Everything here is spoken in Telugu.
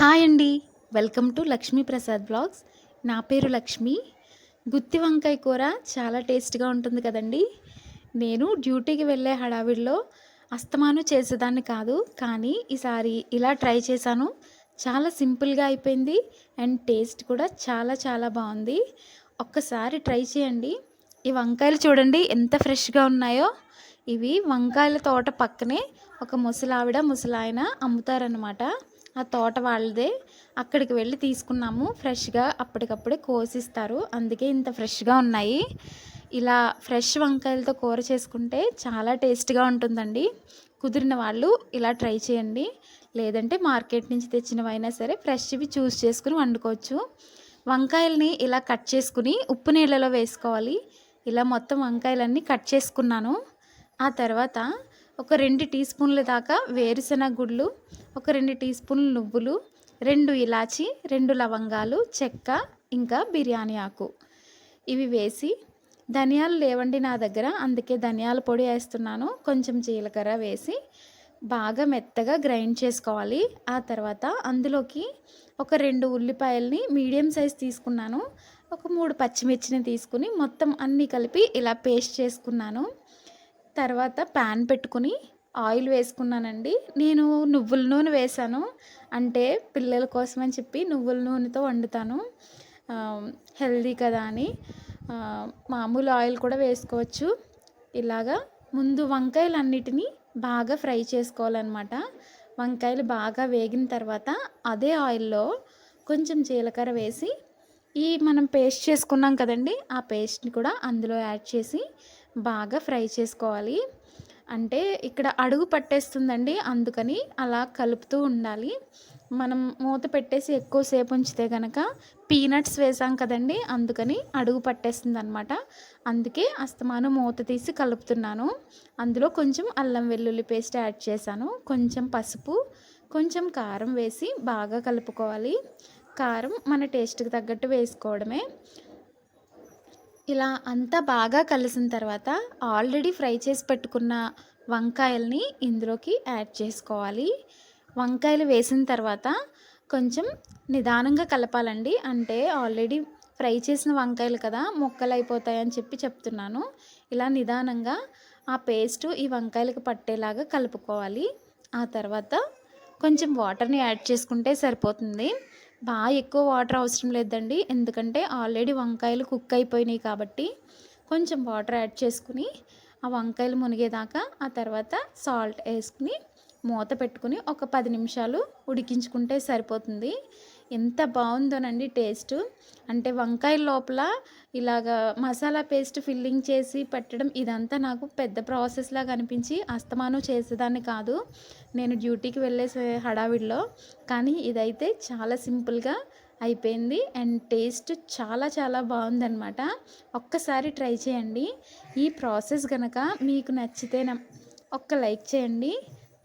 హాయ్ అండి. Welcome to Lakshmi Prasad vlogs. నా పేరు లక్ష్మి. గుత్తి వంకాయ కూర చాలా టేస్ట్గా ఉంటుంది కదండి. నేను డ్యూటీకి వెళ్ళే హడావిడిలో అస్తమాను చేసేదాన్ని కాదు. కానీ ఈసారి ఇలా ట్రై చేశాను. చాలా సింపుల్గా అయిపోయింది అండ్ టేస్ట్ కూడా చాలా చాలా బాగుంది. ఒక్కసారి ట్రై చేయండి. ఈ వంకాయలు చూడండి ఎంత ఫ్రెష్గా ఉన్నాయో. ఇవి వంకాయల తోట పక్కనే ఒక ముసలావిడ ముసలాయన అమ్ముతారనమాట ఆ తోట వాళ్ళదే. అక్కడికి వెళ్ళి తీసుకున్నాము. ఫ్రెష్గా అప్పటికప్పుడే కోసిస్తారు. అందుకే ఇంత ఫ్రెష్గా ఉన్నాయి. ఇలా ఫ్రెష్ వంకాయలతో కూర చేసుకుంటే చాలా టేస్ట్గా ఉంటుందండి. కుదిరిన వాళ్ళు ఇలా ట్రై చేయండి. లేదంటే మార్కెట్ నుంచి తెచ్చినవైనా సరే ఫ్రెష్వి చూస్ చేసుకుని వండుకోవచ్చు. వంకాయల్ని ఇలా కట్ చేసుకుని ఉప్పు నీళ్ళలో వేసుకోవాలి. ఇలా మొత్తం వంకాయలన్నీ కట్ చేసుకున్నాను. ఆ తర్వాత ఒక రెండు టీ స్పూన్ల దాకా వేరుశెనగ గుళ్ళు ఒక రెండు టీ స్పూన్లు నువ్వులు రెండు ఇలాచి రెండు లవంగాలు చెక్క ఇంకా బిర్యానీ ఆకు. ఇవి వేసి ధనియాలు లేవండి నా దగ్గర అందుకే ధనియాల పొడి వేస్తున్నాను. కొంచెం జీలకర్ర వేసి బాగా మెత్తగా గ్రైండ్ చేసుకోవాలి. ఆ తర్వాత అందులోకి ఒక రెండు ఉల్లిపాయల్ని మీడియం సైజ్ తీసుకున్నాను. ఒక మూడు పచ్చిమిర్చిని తీసుకుని మొత్తం అన్నీ కలిపి ఇలా పేస్ట్ చేసుకున్నాను. తర్వాత ప్యాన్ పెట్టుకుని ఆయిల్ వేసుకున్నానండి. నేను నువ్వుల నూనె వేశాను. అంటే పిల్లల కోసం అని చెప్పి నువ్వుల నూనెతో వండుతాను. హెల్దీ కదా అని. మామూలు ఆయిల్ కూడా వేసుకోవచ్చు. ఇలాగా ముందు వంకాయలు అన్నిటినీ బాగా ఫ్రై చేసుకోవాలన్నమాట. వంకాయలు బాగా వేగిన తర్వాత అదే ఆయిల్లో కొంచెం జీలకర్ర వేసి ఈ మనం పేస్ట్ చేసుకున్నాం కదండి ఆ పేస్ట్ని కూడా అందులో యాడ్ చేసి బాగా ఫ్రై చేసుకోవాలి. అంటే ఇక్కడ అడుగు పట్టేస్తుందండి అందుకని అలా కలుపుతూ ఉండాలి. మనం మూత పెట్టేసి ఎక్కువసేపు ఉంచితే కనుక పీనట్స్ వేసాం కదండి అందుకని అడుగు పట్టేస్తుంది అనమాట అందుకే అస్తమానం మూత తీసి కలుపుతున్నాను. అందులో కొంచెం అల్లం వెల్లుల్లి పేస్ట్ యాడ్ చేశాను. కొంచెం పసుపు కొంచెం కారం వేసి బాగా కలుపుకోవాలి. కారం మన టేస్ట్కి తగ్గట్టు వేసుకోవడమే. ఇలా అంతా బాగా కలిసిన తర్వాత ఆల్రెడీ ఫ్రై చేసి పెట్టుకున్న వంకాయల్ని ఇందులోకి యాడ్ చేసుకోవాలి. వంకాయలు వేసిన తర్వాత కొంచెం నిదానంగా కలపాలండి. అంటే ఆల్రెడీ ఫ్రై చేసిన వంకాయలు కదా ముక్కలు అయిపోతాయని చెప్పి చెప్తున్నాను. ఇలా నిదానంగా ఆ పేస్ట్ ఈ వంకాయలకు పట్టేలాగా కలుపుకోవాలి. ఆ తర్వాత కొంచెం వాటర్ని యాడ్ చేసుకుంటే సరిపోతుంది. బాగా ఎక్కువ వాటర్ అవసరం లేదండి. ఎందుకంటే ఆల్రెడీ వంకాయలు కుక్ అయిపోయినాయి కాబట్టి కొంచెం వాటర్ యాడ్ చేసుకుని ఆ వంకాయలు మునిగేదాకా ఆ తర్వాత సాల్ట్ వేసుకుని మూత పెట్టుకుని ఒక పది నిమిషాలు ఉడికించుకుంటే సరిపోతుంది. ఎంత బాగుందోనండి టేస్ట్. అంటే వంకాయ లోపల ఇలాగ మసాలా పేస్ట్ ఫిల్లింగ్ చేసి పెట్టడం ఇదంతా నాకు పెద్ద ప్రాసెస్ లాగా అనిపించి అస్తమానం చేసేదాన్ని కాదు. నేను డ్యూటీకి వెళ్ళే హడావిడిలో. కానీ ఇదైతే చాలా సింపుల్గా అయిపోయింది. అండ్ టేస్ట్ చాలా చాలా బాగుందనమాట ఒక్కసారి ట్రై చేయండి. ఈ ప్రాసెస్ కనుక మీకు నచ్చితే ఒక్క లైక్ చేయండి.